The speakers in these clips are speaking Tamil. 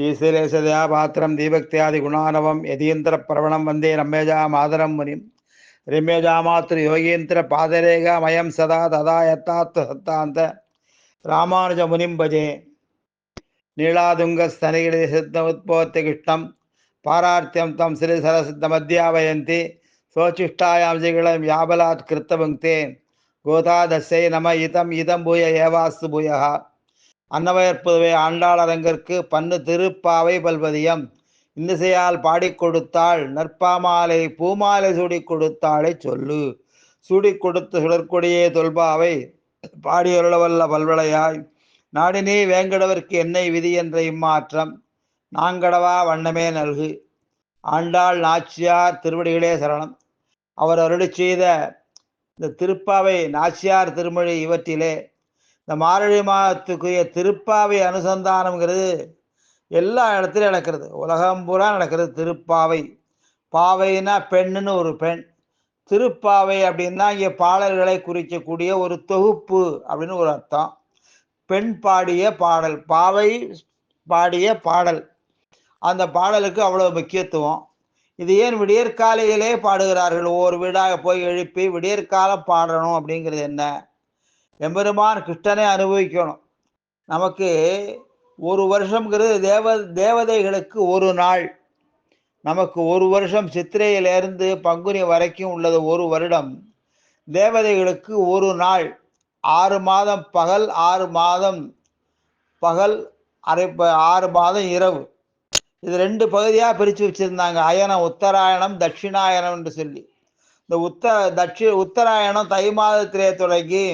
ஸ்ரீசைலேசதயா பாத்திரம் தீபக்தியாதி குணானவம் யதீந்திர பிரவணம் வந்தே ரம்மேஜா மாதரம் முனிம். ரம்யஜாமாத்திரு யோகீந்திர பாதரேகா மயம் சதா ததா யத்தாத்வ சத்தாந்த. ராமானுஜ முனிம் பஜே. நீளாதுங்க ஸ்தனகிரி சித்த உத்போத்தி கிருஷ்ணம். பாரார்த்தியம் தம் ஸ்ரீ சரசித்த மத்தியாவயந்தி சோச்சிஷ்டாயாம் ஜிகளம் யாபலாத் கிருத்தபுங்கே கோதாதசை நம இதம் இதம் பூய ஏவாஸ்து பூயகா அன்னவயற்புதுவை ஆண்டாளரங்கற்கு பன்னு திருப்பாவை பல்வதியம். இன்னிசையால் பாடிக் கொடுத்தாள் நற்பாமாலை பூமாலை சூடிக் கொடுத்தாளை சொல்லு. சூடிக் கொடுத்து சுடற்கொடியே தொல்பாவை பாடியொருளவல்ல பல்வளையாய். நாடினே வேங்கடவர்க்கு என்னை விதி என்ற இம்மாற்றம். நாங்கடவா வண்ணமே நல்கு. ஆண்டாள் நாச்சியார் திருவடிகளே சரணம். அவர் அருளி செய்த இந்த திருப்பாவை நாச்சியார் திருமொழி இவற்றிலே இந்த மாரழி மாதத்துக்குரிய திருப்பாவை அனுசந்தானம்ங்கிறது எல்லா இடத்துலையும் நடக்கிறது. உலகம் பூரா நடக்கிறது திருப்பாவை. பாவைனா பெண்ணுன்னு ஒரு பெண். திருப்பாவை அப்படின்னா இங்கே பாடல்களை குறிக்கக்கூடிய ஒரு தொகுப்பு அப்படின்னு ஒரு அர்த்தம். பெண் பாடிய பாடல். பாவை பாடிய பாடல். அந்த பாடலுக்கு அவ்வளோ முக்கியத்துவம். இது ஏன் விடியற்காலையிலே பாடுகிறார்கள்? ஒவ்வொரு வீடாக போய் எழுப்பி விடியற்காலம் பாடணும் அப்படிங்கிறது என்ன? எம்பெருமான் கிருஷ்ணனை அனுபவிக்கணும். நமக்கு ஒரு வருஷங்கிறது தேவ தேவதைகளுக்கு ஒரு நாள். நமக்கு ஒரு வருஷம் சித்திரையிலிருந்து பங்குனி வரைக்கும் உள்ளது ஒரு வருடம். தேவதைகளுக்கு ஒரு நாள். ஆறு மாதம் பகல் ஆறு மாதம் பகல் அரை ஆறு மாதம் இரவு. இது ரெண்டு பகுதியாக பிரித்து வச்சுருந்தாங்க. அயனம் உத்தராயணம் தட்சிணாயனம் என்று சொல்லி. இந்த உத்த தட்சி உத்தராயணம் தை மாதத்திலே தொடங்கி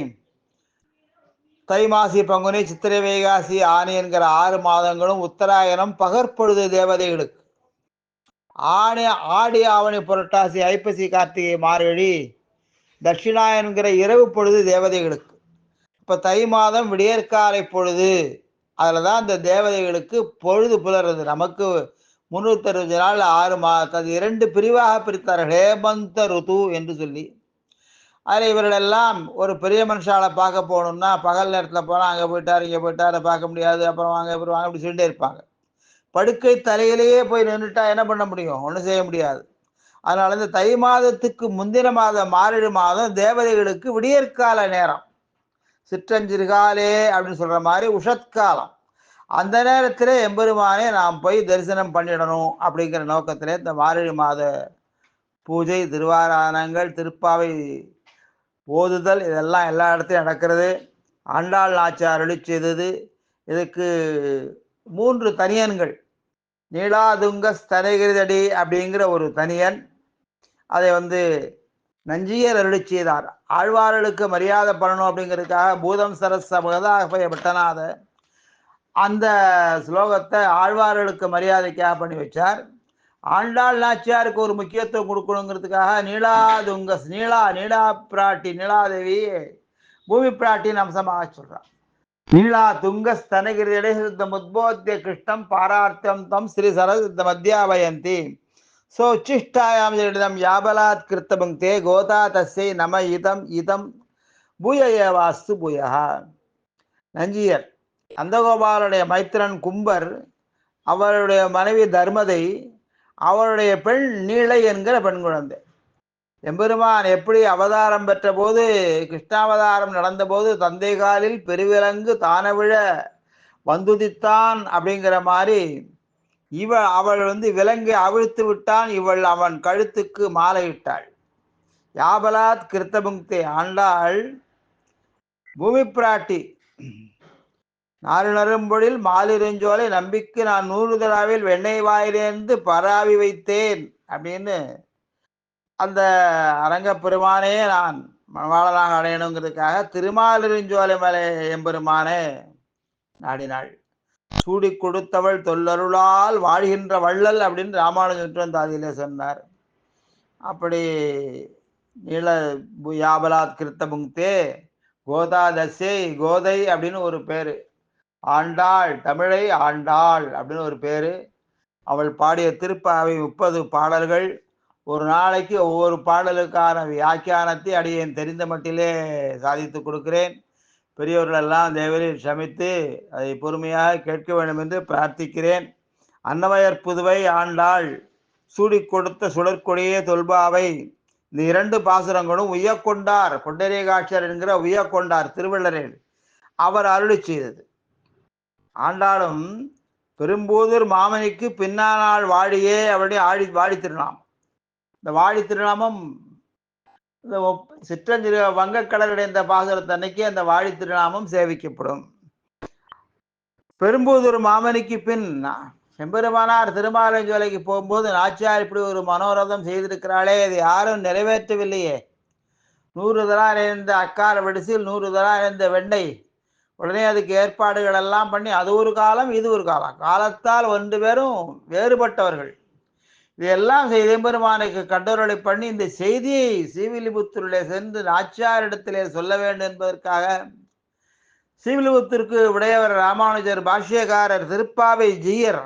தை மாசி பங்குனி சித்திரை வைகாசி ஆணி என்கிற ஆறு மாதங்களும் உத்தராயணம் பகற்பொழுது தேவதைகளுக்கு. ஆணி ஆடி ஆவணி புரட்டாசி ஐப்பசி கார்த்திகை மார்கழி தட்சிணாயன்கிற இரவு பொழுது தேவதைகளுக்கு. இப்போ தை மாதம் விடியற்காலை பொழுது அதில் தான் இந்த தேவதைகளுக்கு பொழுது புலருது நமக்கு முன்னூற்றி அறுபது நாள் ஆறு மாதம் அது இரண்டு பிரிவாக பிரித்தார்கள். ஹேமந்த ருது என்று சொல்லி. அதில் இவர்களெல்லாம் ஒரு பெரிய மனுஷாலை பார்க்க போகணும்னா பகல் நேரத்தில் போனால் அங்கே போயிட்டார் இங்கே போயிட்டார் பார்க்க முடியாது அப்புறம் வாங்க இப்படி வாங்க அப்படி சொல்லிட்டே இருப்பாங்க. படுக்கை தலையிலேயே போய் நின்றுட்டா என்ன பண்ண முடியும்? ஒன்றும் செய்ய முடியாது. அதனால இந்த தை மாதத்துக்கு முந்தின மாதம் மாரழி மாதம் தேவதைகளுக்கு விடியற்கால நேரம். சிற்றஞ்சிறுகாலே அப்படின்னு சொல்கிற மாதிரி உஷத்காலம். அந்த நேரத்தில் எம்பெருமானே நாம் போய் தரிசனம் பண்ணிடணும் அப்படிங்கிற நோக்கத்தில் இந்த மாரழி மாத பூஜை திருவாராதனங்கள் திருப்பாவை போதுதல் இதெல்லாம் எல்லா இடத்துலையும் நடக்கிறது. ஆண்டாள் நாச்சார் அருளி செய்தது. இதுக்கு மூன்று தனியன்கள். நீளாதுங்க ஸ்தனகிரிதடி அப்படிங்கிற ஒரு தனியன். அதை வந்து நஞ்சியர் அருளி செய்தார். ஆழ்வார்களுக்கு மரியாதை பண்ணணும் அப்படிங்கிறதுக்காக பூதம் சரஸ் சமகதாக பட்டனாத அந்த ஸ்லோகத்தை ஆழ்வார்களுக்கு மரியாதைக்காக பண்ணி வச்சார். ஆண்டாள் நாச்சியாருக்கு ஒரு முக்கியத்துவம் கொடுக்கணுங்கிறதுக்காக நீலாதுங்க நீலா நீலா பிராட்டி நீலாதேவி பூமி பிராட்டின் அம்சமாக சொல்றான் நீலா துங்க ஸ்தனகிரி இடைசித்த முத்போத்திய கிருஷ்ணம் பாரார்த்தம் தம் ஸ்ரீ சரசித்த மத்தியாபயந்தி சோ உச்சிஷ்டாயாம் ஜடிதம் யாபலாத் கிருத்தபங்கே கோதா தஸ்யை நம இதம் இதம் பூய ஏவாஸ்து பூயா நஞ்சியர் நந்தகோபாலுடைய மைத்திரன் கும்பர் அவருடைய மனைவி தர்மதை அவருடைய பெண் நீளை என்கிற பெண் குழந்தை. எம்பெருமான் எப்படி அவதாரம் பெற்ற போது கிருஷ்ணாவதாரம் நடந்தபோது தந்தை காலில் பெருவிலங்கு தானவிழ வந்துதித்தான் அப்படிங்கிற மாதிரி இவ அவள் வந்து விலங்கை அவிழ்த்து விட்டான். இவள் அவன் கழுத்துக்கு மாலையிட்டாள். யாபலாத் கிருத்தபுக்தே ஆண்டாள். பூமி பிராட்டி நாலு நரும்பொழில் மாலிருஞ்சோலை நம்பிக்கு நான் நூறு தடாவில் வெண்ணெய் வாயிலேந்து பராவி வைத்தேன். அப்படின்னு அந்த அரங்க பெருமானே நான் மணவாளனாக அடையணுங்கிறதுக்காக திருமாலிருஞ்சோலை மலை எம்பெருமானே நாடினாள். சூடி கொடுத்தவள் தொல்லருளால் வாழ்கின்ற வள்ளல் அப்படின்னு ராமானுஜன் தாதியிலே சொன்னார். அப்படி நீள யாபலாத் கிருத்த புங்தே கோதாதசை கோதை அப்படின்னு ஒரு பேர். ஆண்டாள் தமிழை ஆண்டாள் அப்படின்னு ஒரு பேர். அவள் பாடிய திருப்பாவை முப்பது பாடல்கள். ஒரு நாளைக்கு ஒவ்வொரு பாடலுக்கான வியாக்கியானத்தை அடியேன் தெரிந்த மட்டிலே சாதித்து கொடுக்கிறேன். பெரியவர்களெல்லாம் தேவரில் சமைத்து அதை பொறுமையாக கேட்க வேண்டும் என்று பிரார்த்திக்கிறேன். அன்னவயர் புதுவை ஆண்டாள் சூடி கொடுத்த சுடற்கொடியே தொல்பாவை. இந்த இரண்டு பாசுரங்களும் உய்யக்கொண்டார் கொண்டரேகாட்சர் என்கிற உய்யக்கொண்டார் திருவள்ளரில். அவர் அருளி செய்தது. ஆண்டாலும் பெரும்போதூர் மாமனிக்கு பின்னானால் வாடியே அவருடைய ஆடி வாடி திருநாமம். இந்த வாடி திருநாமம் இந்த சிற்றஞ்சிறு வங்கக்கடலுடைய இந்த பாசுரத்தன்னைக்கு அந்த வாடி திருநாமம் சேவிக்கப்படும். பெரும்பூதூர் மாமனிக்கு பின் செம்பெருமானார் திருமாலஞ்சோலைக்கு போகும்போது நாச்சியார் இப்படி ஒரு மனோரதம் செய்திருக்கிறாளே இது யாரும் நிறைவேற்றவில்லையே. நூறு தலா நிறைந்த அக்கார வடிசில் நூறு தலா நிறைந்த வெண்ணெய் உடனே அதுக்கு ஏற்பாடுகள் எல்லாம் பண்ணி அது ஒரு காலம் இது ஒரு காலம். காலத்தால் ஒன்று பேரும் வேறுபட்டவர்கள். இதெல்லாம் செய்த பெருமானுக்கு கட்டுரை பண்ணி இந்த செய்தியை ஸ்ரீவில்லிபுத்தூரிலே சென்று நாச்சியாரிடத்திலே சொல்ல வேண்டும் என்பதற்காக சீவிலிபுத்திற்கு உடையவர் ராமானுஜர் பாஷ்யக்காரர் திருப்பாவை ஜீயர்.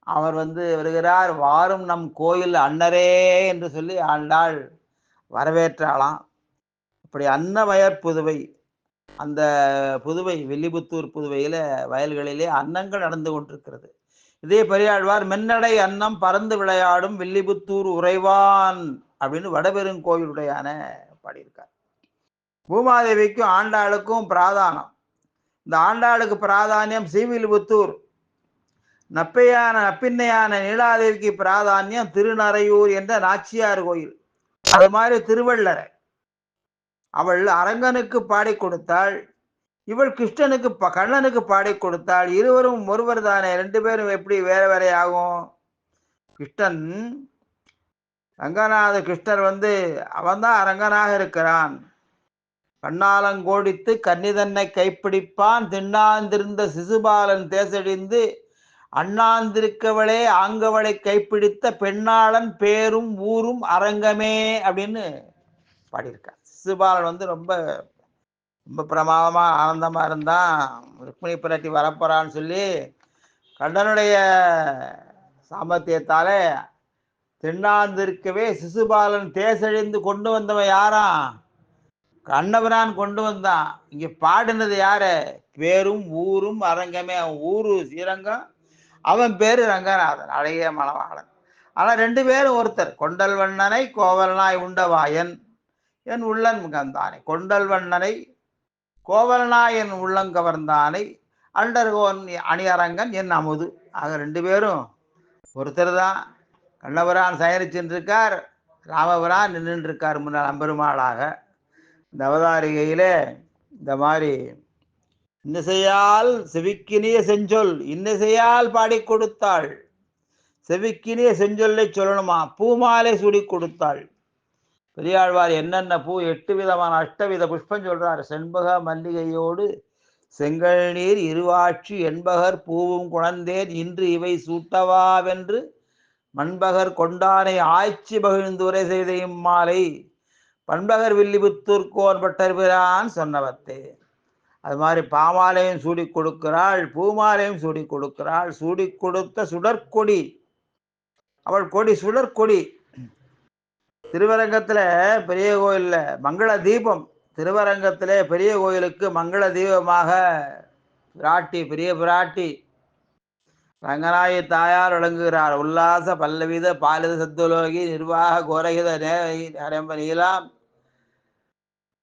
அவர் வந்து வருகிறார் வாரும் நம் கோயில் அன்னரே என்று சொல்லி ஆண்டாள் வரவேற்றாளாம். இப்படி அன்னமயர் புதுவை. அந்த புதுவை வில்லிபுத்தூர் புதுவையில வயல்களிலே அன்னங்கள் நடந்து கொண்டிருக்கிறது. இதே பெரியாழ்வார் மென்னடை அன்னம் பறந்து விளையாடும் வில்லிபுத்தூர் உறைவான் அப்படின்னு வடபெருங்கோவிலுடையான பாடியிருக்கார். பூமாதேவிக்கும் ஆண்டாளுக்கும் பிராதானம். இந்த ஆண்டாளுக்கு பிராதானியம் ஸ்ரீவில்லிபுத்தூர் நப்பையான நப்பின்னையான நீலாதேவிக்கு பிராதானியம் திருநறையூர் என்ற நாச்சியார் கோயில். அது மாதிரி திருவள்ளரை. அவள் அரங்கனுக்கு பாடி கொடுத்தாள். இவள் கிருஷ்ணனுக்கு கண்ணனுக்கு பாடி கொடுத்தாள். இருவரும் ஒருவர் தானே. ரெண்டு பேரும் எப்படி வேற வேற ஆகும்? கிருஷ்ணன் ரங்கநாத கிருஷ்ணர் வந்து அவன்தான் அரங்கனாக இருக்கிறான். கண்ணாலங்கோடித்து கன்னிதன்னை கைப்பிடிப்பான். திண்ணாந்திருந்த சிசுபாலன் தேசடிந்து அண்ணாந்திருக்கவளே ஆங்கவளை கைப்பிடித்த பெண்ணாளன் பேரும் ஊரும் அரங்கமே அப்படின்னு பாடியிருக்கார். சிசுபாலன் வந்து ரொம்ப ரொம்ப பிரமாதமா ஆனந்தமா இருந்தான் ருக்மிணி பிராட்டி வரப்போறான்னு சொல்லி கண்ணனுடைய சாமர்த்தியத்தாலே தென்னாந்திருக்கவே சிசுபாலன் தேசழிந்து கொண்டு வந்தவன் யாராம் கண்ணபிரான் கொண்டு வந்தான். இங்க பாடினது யாரு? பேரும் ஊரும் அரங்கமே. அவன் ஊரு ஸ்ரீரங்கம். அவன் பேரு ரங்கநாதன். அழகிய மணவாளன். ஆனா ரெண்டு பேரும் ஒருத்தர். கொண்டல் வண்ணனை கோவலனாய் உண்டவாயன். என் உள்ளன் கந்தானை கொண்டல் வண்ணனை கோவலனா என் உள்ளங்கவர்ந்தானை அண்டர்கோன் அணியரங்கன் என் அமுது. ஆக ரெண்டு பேரும் ஒருத்தர் தான். கண்ணபிரான் சயனிச்சுருக்கார் ராமபுரான் நின்றுட்டு இருக்கார் முன்னால் அம்பெருமாளாக. இந்த அவதாரிகையிலே இந்த மாதிரி இன்னிசையால் செவிக்கினிய செஞ்சொல் இன்னிசையால் பாடி கொடுத்தாள் செவிக்கினிய செஞ்சொல்லை சொல்லணுமா? பூமாலை சுடி கொடுத்தாள் பெரியாழ்வார் என்னென்ன பூ எட்டு விதமான அஷ்டவித புஷ்பம் சொல்றார். செண்பக மல்லிகையோடு செங்கல் நீர் இருவாட்சி என்பகர் பூவும் குழந்தேன் இன்று இவை சூட்டவாவென்று மண்பகர் கொண்டானை ஆய்ச்சி மகிழ்ந்துரை செய்த இம்மாலை. பண்பகர் வில்லிபுத்தூர்கோன் பட்டர்பிரான் சொன்னவத்தே. அது மாதிரி பாமாலையும் சூடி கொடுக்கிறாள் பூமாலையும் சூடி கொடுக்கிறாள் சூடி கொடுத்த சுடற்கொடி. அவள் கொடி சுடற்கொடி. திருவரங்கத்துல பெரிய கோயில்ல மங்கள தீபம். திருவரங்கத்துல பெரிய கோயிலுக்கு மங்கள தீபமாக பிராட்டி பெரிய பிராட்டி. ரங்கநாயகி தாயார் விளங்குகிறார் உல்லாச பல்லவித பாலித சத்துலோகி நிர்வாக கோரகித நரம்ப நீலாம்.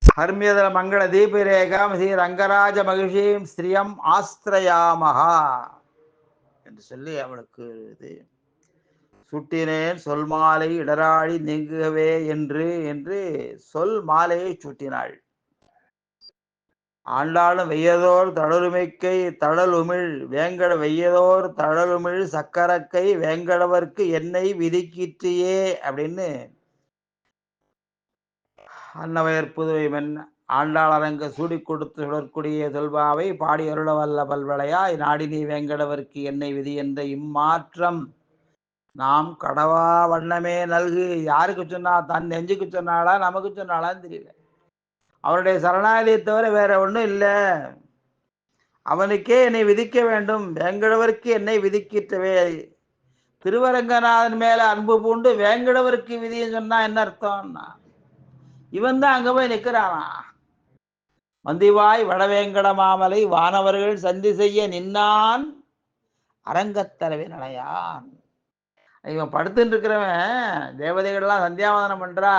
ஹர்மியதல மங்கள தீபரேகாம் ஸ்ரீ ரங்கராஜ மகிழ்ச்சியும் ஸ்ரீயம் ஆஸ்திரயாமகா என்று சொல்லி அவளுக்கு இது. சுட்டினேன் சொல் மாலை இடராழி நீங்குகவே என்று என்று சொல் மாலையை சுட்டினாள். ஆண்டாளும் வெய்யதோர் தளருமைக்கை தழலுமிழ் வேங்கட வெய்யதோர் தழலுமிழ் சக்கரக்கை வேங்கடவர்க்கு என்னை விதிக்கிற்றியே அப்படின்னு அன்னவயர் புதுவை மென் ஆண்டாள் அரங்க சூடி கொடுத்து சுடற்குடிய செல்வாவை பாடி அருளவல்ல பல்வளையாய் நாடினி வேங்கடவர்க்கு என்னை விதி என்ற இம்மாற்றம் நாம் கடவா வண்ணமே நல்கு. யாருக்கு சொன்னா தன் நெஞ்சுக்கு சொன்னாளா நமக்கு சொன்னாளான்னு தெரியல. அவருடைய சரணாலயை தவிர வேற ஒன்றும் இல்லை. அவனுக்கே என்னை விதிக்க வேண்டும். வேங்கடவருக்கு என்னை விதிக்கிட்டவே திருவரங்கநாதன் மேல அன்பு பூண்டு வேங்கடவருக்கு விதின்னு சொன்னா என்ன அர்த்தம்னா இவன் தான் அங்க போய் நிக்கிறானா? வந்திவாய் வடவேங்கட மாமலை வானவர்கள் சந்தி செய்ய நின்னான். அரங்கத்தரவே அடையான் இவன் படுத்துட்டு இருக்கிறவன் தேவதைகள்லாம் சந்தியாவதனம் பண்றா?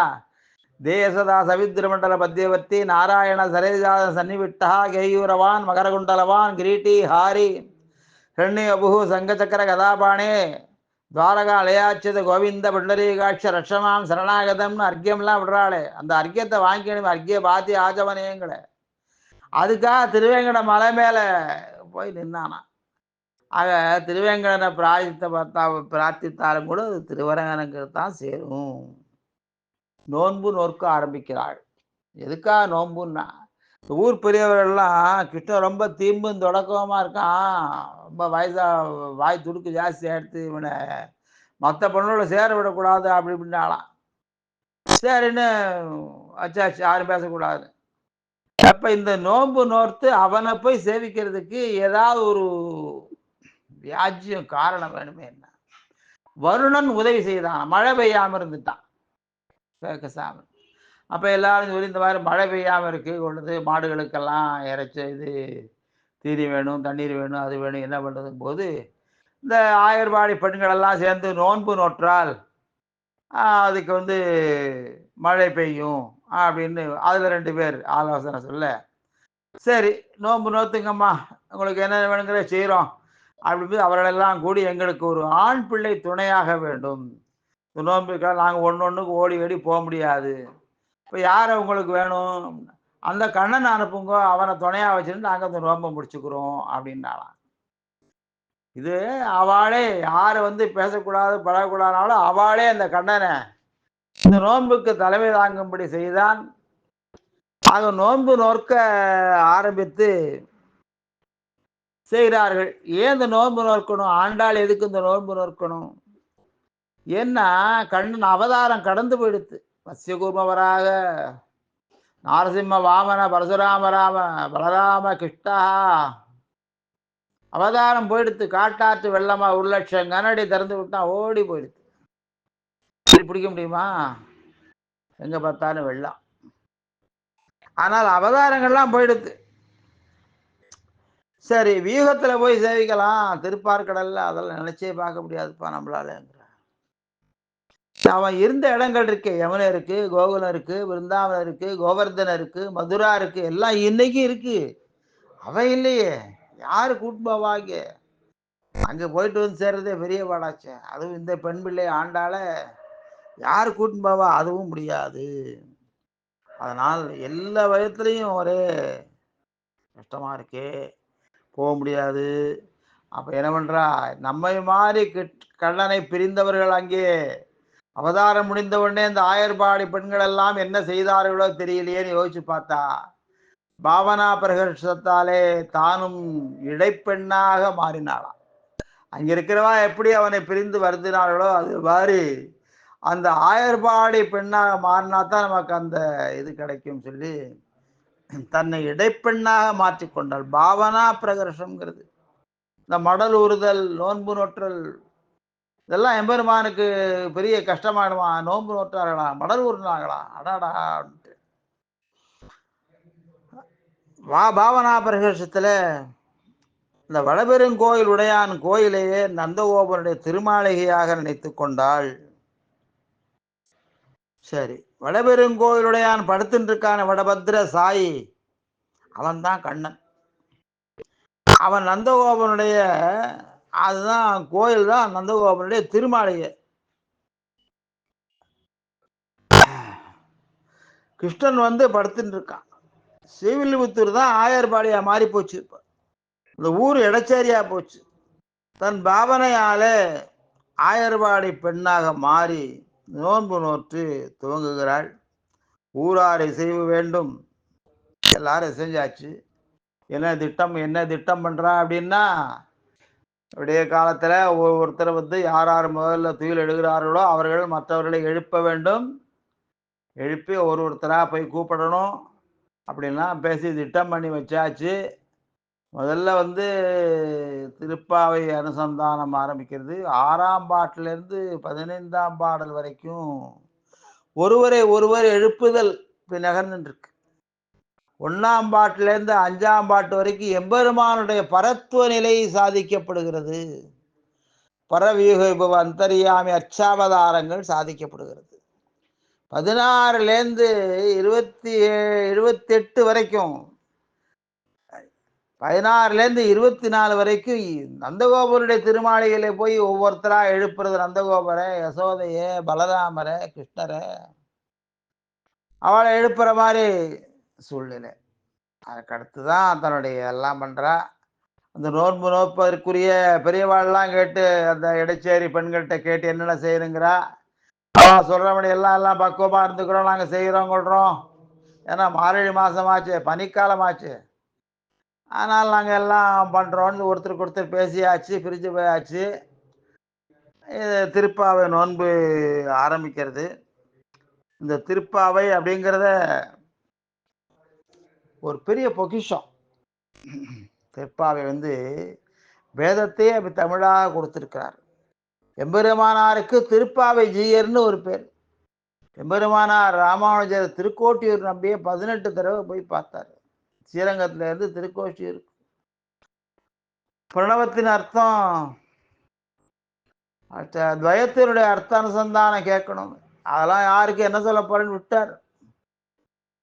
தேசதா சவித்ரமண்டல பத்தியவர்த்தி நாராயண சரேஜாத சன்னிவிட்டா கேயூரவான் மகரகுண்டலவான் கிரீட்டி ஹாரி ஹிரண்யபு சங்கச்சக்கர கதாபாணே துவாரகா அலையாச்சது கோவிந்த பண்டரீகாட்ச ரட்சமாம் சரணாகதம்னு அர்க்கியம்லாம் விடுறாளே. அந்த அர்க்கியத்தை வாங்கிக்கணும் அர்க்கிய பாத்தி ஆஜவனேங்கள அதுக்காக திருவேங்கட மலை மேலே போய் நின்னானா ஆக திருவேங்கடனை பிரார்த்தித்த பார்த்தா பிரார்த்தித்தாலும் கூட அது திருவரங்கனுக்கு தான் சேரும். நோன்பு நோற்க ஆரம்பிக்கிறாள். எதுக்காக நோன்புன்னா? ஊர் பெரியவர்கள்லாம் கிட்ட ரொம்ப தீம்பும் தொடக்கமா இருக்கான். ரொம்ப வயசா வாய் துடுக்கு ஜாஸ்தி எடுத்து இவனை மற்ற பொண்ணோட சேர விடக்கூடாது அப்படி இப்படின்னாலாம் சரின்னு அச்சாச்சு யாரும் பேசக்கூடாது. அப்போ இந்த நோன்பு நோர்த்து அவனை போய் சேவிக்கிறதுக்கு ஏதாவது ஒரு வியாஜ்யம் காரணம் வேணுமே என்ன? வருணன் உதவி செய்தான் மழை பெய்யாமல் இருந்துட்டான். பேசாம அப்போ எல்லாரும் சொல்லி இந்த மாதிரி மழை பெய்யாமல் இருக்கு கொள்ளுது மாடுகளுக்கெல்லாம் இறைச்ச இது தீனி வேணும் தண்ணீர் வேணும் அது வேணும் என்ன பண்ணுறதும் போது இந்த ஆயர்பாடி பெண்களெல்லாம் சேர்ந்து நோன்பு நோற்றால் அதுக்கு வந்து மழை பெய்யும் அப்படின்னு அதில் ரெண்டு பேர் ஆலோசனை சொல்ல சரி நோன்பு நோத்துங்கம்மா உங்களுக்கு என்ன வேணுங்கிற செய்கிறோம் அப்படி அவர்களெல்லாம் கூடி எங்களுக்கு ஒரு ஆண் பிள்ளை துணையாக வேண்டும். இந்த நோன்புக்காக நாங்கள் ஒன்று ஒன்றுக்கு ஓடி ஓடி போக முடியாது. இப்போ யாரை உங்களுக்கு வேணும்? அந்த கண்ணனை அனுப்புங்க அவனை துணையாக வச்சுருந்து நாங்கள் அந்த நோன்பை முடிச்சுக்கிறோம் அப்படின்னாலாம் இது அவளே யாரை வந்து பேசக்கூடாது பழகக்கூடாதுனாலும் அவளே அந்த கண்ணனை இந்த நோன்புக்கு தலைமை தாங்கும்படி செய்தான். ஆக நோன்பு நோக்க ஆரம்பித்து செய்கிறார்கள். ஏன் இந்த நோன்பு நோக்கணும் ஆண்டாள் எதுக்கு இந்த நோன்பு நோக்கணும் ஏன்னா கண்ணன் அவதாரம் கடந்து போயிடுத்து. மத்ஸ்யகூர்மவராக நாரசிம்ம வாமன பரசுராம ராம பலராம கிருஷ்ணா. அவதாரம் போயிடுத்து. காட்டாற்று வெள்ளமா ஒரு லட்சம் கனடி திறந்து விட்டா ஓடி போயிடுது சரி பிடிக்க முடியுமா? எங்க பார்த்தாலும் வெள்ளம். ஆனால் அவதாரங்கள்லாம் போயிடுது சரி வியூகத்துல போய் சேவிக்கலாம். திருப்பார்கடல்ல அதெல்லாம் நினைச்சே பார்க்க முடியாதுப்பா நம்மளாலங்கிற. அவன் இருந்த இடங்கள் இருக்கு. யமுனை இருக்கு கோகுலம் இருக்கு விருந்தாவனம் இருக்கு கோவர்தனம் இருக்கு மதுரா இருக்கு எல்லாம் இன்னைக்கும் இருக்கு. அவன் இல்லையே. யாரு கூட்டுபாவாங்க அங்க? போயிட்டு வந்து சேர்றதே பெரிய பாடாச்சு. அதுவும் இந்த பெண் பிள்ளை ஆண்டால யார் கூட்டு போவா? அதுவும் முடியாது. அதனால் எல்லா விதத்துலையும் ஒரே கஷ்டமா இருக்கே. போக முடியாது. அப்போ என்ன பண்ணுறா நம்மை மாதிரி கிட்- கண்ணனை பிரிந்தவர்கள் அங்கே அவதாரம் முடிந்த உடனே இந்த ஆயர்பாடி பெண்கள் எல்லாம் என்ன செய்தார்களோ தெரியலையேன்னு யோசிச்சு பார்த்தா பாவனா பிரகர்ஷத்தாலே தானும் இடைப்பெண்ணாக மாறினாளாம். அங்க இருக்கிறவா எப்படி அவனை பிரிந்து வருந்தினார்களோ அது மாதிரி அந்த ஆயர்பாடி பெண்ணாக மாறினா தான் நமக்கு அந்த இது கிடைக்கும் சொல்லி தன்னை இடைப்பெண்ணாக மாற்றிக்கொண்டால் பாவனா பிரகர்ஷங்கிறது இந்த மடல் உறுதல் நோன்பு நோற்றல் இதெல்லாம் எம்பெருமானுக்கு பெரிய கஷ்டமாயிடுமா? நோன்பு நோற்றார்களா? மடல் உருனாங்களா அப்படின்ட்டு. வா பாவனா பிரகர்ஷத்தில் இந்த வடபெருங்கோயில் உடையான் கோயிலையே நந்தகோபனுடைய திருமாளிகையாக நினைத்து கொண்டாள். சரி. வடபெருங்கோயிலுடையான் படுத்துட்டு இருக்கான வடபத்ர சாயி. அவன்தான் கண்ணன். அவன் நந்தகோபனுடைய அதுதான் கோயில் தான் நந்தகோபனுடைய திருமாளிகை. கிருஷ்ணன் வந்து படுத்துட்டு இருக்கான் ஸ்ரீவில்லிபுத்தூர் தான் ஆயர்பாடியா மாறி போச்சு இப்போ. இந்த ஊர் இடச்சேரியா போச்சு. தன் பாவனையாலே ஆயர்பாடி பெண்ணாக மாறி நோன்பு நோற்று துவங்குகிறாள். ஊரார் இசைவு வேண்டும். எல்லாரும் செஞ்சாச்சு என்ன திட்டம் என்ன திட்டம் பண்ணுறா அப்படின்னா அப்படியே காலத்தில் ஒவ்வொருத்தர் வந்து யார் யார் முதல்ல துயில் எடுக்கிறார்களோ அவர்கள் மற்றவர்களை எழுப்ப வேண்டும். எழுப்பி ஒரு ஒருத்தராக போய் கூப்பிடணும். அப்படின்லாம் பேசி திட்டம் பண்ணி வச்சாச்சு. முதல்ல வந்து திருப்பாவை அனுசந்தானம் ஆரம்பிக்கிறது. ஆறாம் பாட்டிலிருந்து பதினைந்தாம் பாடல் வரைக்கும் ஒருவரை ஒருவர் எழுப்புதல் இப்ப நகர்ந்துட்டு ஒன்றாம் பாட்டிலேருந்து அஞ்சாம் பாட்டு வரைக்கும் எம்பெருமானுடைய பரத்துவ நிலை சாதிக்கப்படுகிறது. பரவியுக விபவ அந்தரியாமி அச்சாவதாரங்கள் சாதிக்கப்படுகிறது. பதினாறுலேருந்து இருபத்தி இருபத்தி எட்டு வரைக்கும் பதினாறுலேருந்து இருபத்தி நாலு வரைக்கும் நந்தகோபுருடைய திருமாளிகளை போய் ஒவ்வொருத்தரா எழுப்புறது நந்தகோபரை யசோதைய பலராமரை கிருஷ்ணரை. அவளை எழுப்புற மாதிரி சூழ்நிலை. அதுக்கடுத்து தான் தன்னுடைய எல்லாம் பண்றா. அந்த நோன்பு நோப்பதற்குரிய பெரியவாள்லாம் கேட்டு அந்த இடைச்சேரி பெண்கள்கிட்ட கேட்டு என்னென்ன செய்யணுங்கிறா. அவன் சொல்கிறபடி எல்லாம் எல்லாம் பக்குவமாக இருந்துக்கிறோம் நாங்கள் செய்கிறோம் கொள்கிறோம் ஏன்னா மார்கழி மாதமாச்சு பனிக்காலமாச்சு. ஆனால் நாங்கள் எல்லாம் பண்ணுறோன்னு ஒருத்தருக்கு ஒருத்தர் பேசியாச்சு பிரிஞ்சு போயாச்சு. இது திருப்பாவை நோன்பு ஆரம்பிக்கிறது. இந்த திருப்பாவை அப்படிங்கிறத ஒரு பெரிய பொக்கிஷம். திருப்பாவை வந்து வேதத்தையே அப்படி தமிழாக கொடுத்துருக்கிறார். எம்பெருமானாருக்கு திருப்பாவை ஜீயர்னு ஒரு பேர். எம்பெருமானார் ராமானுஜர் திருக்கோட்டியூர் நம்பியை பதினெட்டு தடவை போய் பார்த்தார். ஸ்ரீரங்கத்துல இருந்து திருக்கோட்டியூர் பிரணவத்தின் அர்த்தம் அச்ச- துவயத்தினுடைய அர்த்த அனுசந்தானம் கேட்கணும். அதெல்லாம் யாருக்கு என்ன சொல்ல போறேன்னு விட்டார்.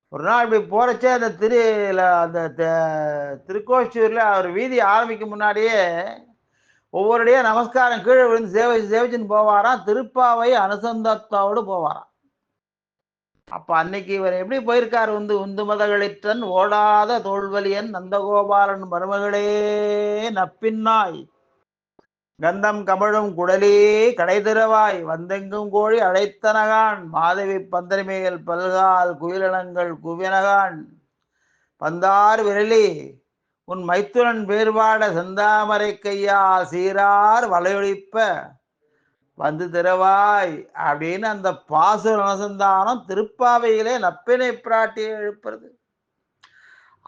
ஒரு நாள் இப்படி போறச்சே அந்த திரு அந்த த- திருக்கோஷ்டியூர்ல அவர் வீதி ஆரம்பிக்கும் முன்னாடியே ஒவ்வொருடைய நமஸ்காரம் கீழே விழுந்து சேவை சேவிச்சுன்னு போவாராம். திருப்பாவை அனுசந்தத்தோடு போவாராம். அப்ப அன்னைக்கு இவர் எப்படி போயிருக்காரு? வந்து உந்து மதகளித்தன் ஓடாத தோல்வலியன் நந்தகோபாலன் மருமகளே நப்பின்னாய். கந்தம் கமழும் குடலே கடைதிரவாய் வந்தெங்கும் கோழி அழைத்தனகான். மாதவி பந்தரிமைகள் பல்கால் குயிலனங்கள் குவினகான் பந்தார் விரலி உன் மைத்துனன் பேர்பாட செந்தாமரை கையா சீரார் வலையொழிப்ப. வந்து திரவாய் அப்படின்னு அந்த பாசுர அனுசந்தானம் திருப்பாவையிலே நப்பினை பிராட்டியை எழுப்புறது.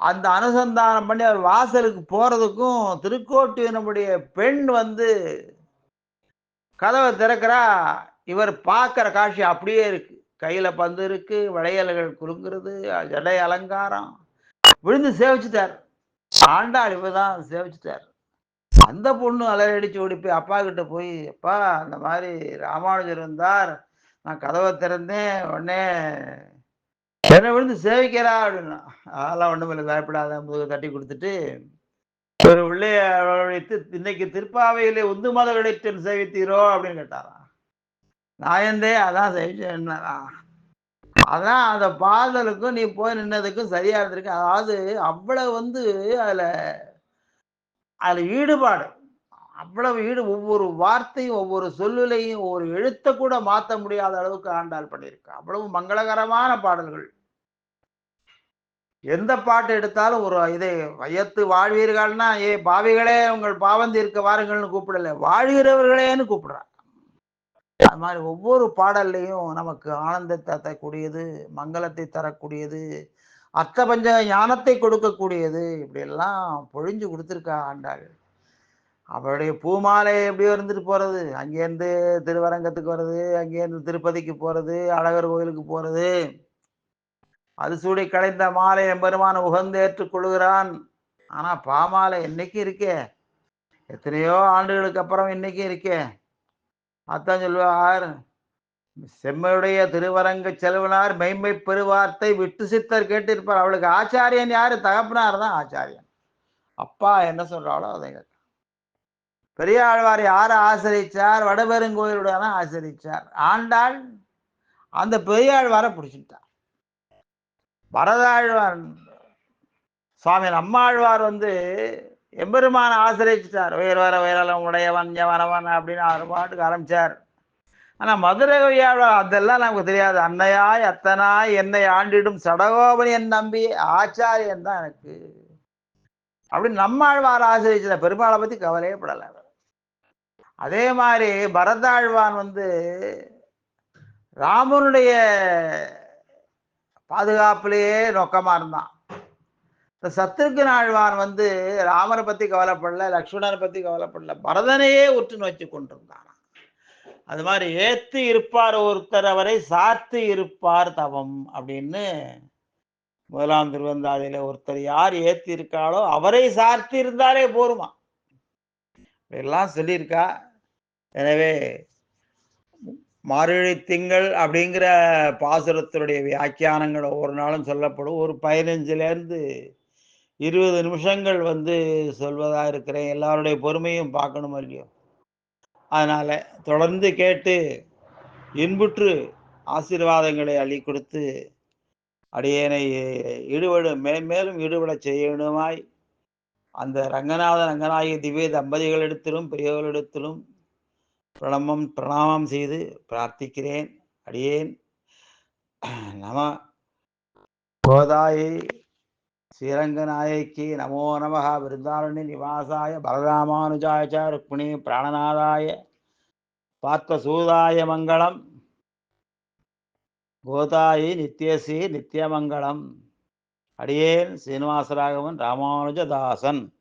அந்த அனுசந்தானம் பண்ணி அவர் வாசலுக்கு போறதுக்கும் திருக்கோட்டியினுடைய பெண் வந்து கதவை திறக்கிறா இவர் பார்க்குற காட்சி அப்படியே இருக்கு. கையில பந்து இருக்கு வளையல்கள் குலுங்குறது ஜடை அலங்காரம். விழுந்து சேவிச்சுட்டார். ஆண்டாள் இவதான் சேவிச்சுட்டார். அந்த பொண்ணு அலறடிச்சு ஓடி போய் அப்பா கிட்ட போய் அப்பா அந்த மாதிரி ராமானுஜர் வந்தார். நான் கதவை திறந்தேன். உடனே என்ன விழுந்து சேவிக்கிறா அப்படின்னா. அதெல்லாம் ஒண்ணும் இல்லை. பயப்படாத. முதுகு தட்டி கொடுத்துட்டு ஒரு உள்ளே அழைத்து இன்னைக்கு திருப்பாவையிலே உந்து மத விளைச்சல் சேவித்தீரோ அப்படின்னு கேட்டாராம். நாயந்தே அதான் சேவிச்சேன் அதான் அந்த பாதலுக்கும் நீ போய் நின்னதுக்கும் சரியா இருந்திருக்கு. அதாவது அவ்வளவு வந்து அதுல அதுல ஈடுபாடு. அவ்வளவு ஈடு ஒவ்வொரு வார்த்தையும் ஒவ்வொரு சொல்லுலையும் ஒவ்வொரு எழுத்தை கூட மாத்த முடியாத அளவுக்கு ஆண்டாள் பண்ணியிருக்கு. அவ்வளவு மங்களகரமான பாடல்கள். எந்த பாட்டு எடுத்தாலும் ஒரு இதை வையத்து வாழ்வீர்கள்னா ஏ பாவிகளே உங்கள் பாவம் தீர்க்க வாருங்கள்னு கூப்பிடல வாழ்கிறவர்களேன்னு கூப்பிடுறான் அது மாதிரி ஒவ்வொரு பாடல்லையும் நமக்கு ஆனந்தத்தை தரக்கூடியது மங்களத்தை தரக்கூடியது அர்த்தபஞ்ச ஞானத்தை கொடுக்கக்கூடியது. இப்படியெல்லாம் பொழிஞ்சு கொடுத்துருக்கா ஆண்டாள். அவருடைய பூமாலை எப்படியோ இருந்துட்டு போகிறது அங்கேருந்து திருவரங்கத்துக்கு வர்றது அங்கேருந்து திருப்பதிக்கு போகிறது அழகர் கோயிலுக்கு போகிறது அது சூடி கலைந்த மாலை எம்பெருமான உகந்து ஏற்றுக் கொள்கிறான். ஆனால் பாமாலை என்னைக்கு இருக்கே? எத்தனையோ ஆண்டுகளுக்கு அப்புறம் இன்னைக்கு இருக்கே. அத்தான் சொல்லுவார் செம்மையுடைய திருவரங்க செல்வனார் மெய்மை பெருவார்த்தை விட்டு சித்தர் கேட்டிருப்பார். அவளுக்கு ஆச்சாரியன் யாரு? தகப்பனார் தான் ஆச்சாரியன். அப்பா என்ன சொல்றாளோ அதை கேட்க. பெரியாழ்வார் யாரை ஆசிரிச்சார் வடபெருங்கோயிலுடைய ஆசிரிச்சார் ஆண்டாள் அந்த பெரியாழ்வாரை பிடிச்சிட்டார். வரதாழ்வார் சுவாமி நம்மாழ்வார் வந்து எம்பெருமான ஆசிரிச்சிட்டார் உயர் வர உயரலம் உடையவன் யவனவன் அப்படின்னு அவர் பாட்டுக்கு ஆரம்பிச்சார். ஆனா மதுரை வையாழ்வார் அதெல்லாம் நமக்கு தெரியாது. அன்னையாய் அத்தனாய் என்னை ஆண்டிடும் சடகோபன் என் நம்பி ஆச்சாரியன் தான் எனக்கு. அப்படின்னு நம்மாழ்வார் ஆசிரியர் பெருமாளை பத்தி கவலையே படலை அதே மாதிரி பரதாழ்வான் வந்து ராமனுடைய பாதுகாப்பிலேயே நோக்கமா இருந்தான். இந்த சத்துருக்கன் ஆழ்வான் வந்து ராமரை பத்தி கவலைப்படல லக்ஷ்மணரை பத்தி கவலைப்படல பரதனையே உற்று நோக்கி கொண்டிருந்தான் அது மாதிரி ஏத்து இருப்பார் ஒருத்தர் அவரை சாத்து இருப்பார் தவம் அப்படின்னு முதலாம் திருவந்தாதியில ஒருத்தர் யார் ஏத்தி இருக்காளோ அவரை சார்த்தி இருந்தாலே போருமா? எல்லாம் சொல்லியிருக்கா. எனவே மார்கழி திங்கள் அப்படிங்கிற பாசுரத்தினுடைய வியாக்கியானங்கள் ஒவ்வொரு நாளும் சொல்லப்படும். ஒரு பதினஞ்சுலேருந்து இருபது நிமிஷங்கள் வந்து சொல்வதாக இருக்கிறேன். எல்லாருடைய பொறுமையும் பார்க்கணும் இல்லையோ? அதனால் தொடர்ந்து கேட்டு இன்புற்று ஆசீர்வாதங்களை அள்ளி கொடுத்து அடியேனை ஈடுபடு மேன்மேலும் ஈடுபட செய்யணுமாய். அந்த ரங்கநாத ரங்கநாயகி திவ்ய தம்பதிகளிடத்திலும் பெரியவர்களிடத்திலும் பிரணமம் பிரணாமம் செய்து பிரார்த்திக்கிறேன். அடியேன். நம. கோதாயை ஸ்ரீரங்கநாயக்கி நமோ நம விருந்தாரணி நிவாசாய பலராமானுஜாய ருக்மிணி பிராணநாதாய பார்த்தசூதாய மங்களம். கோதாயி நித்யசி நித்யமங்கலம். அடியேன் சீனிவாசராகவன் ராமானுஜதாசன்.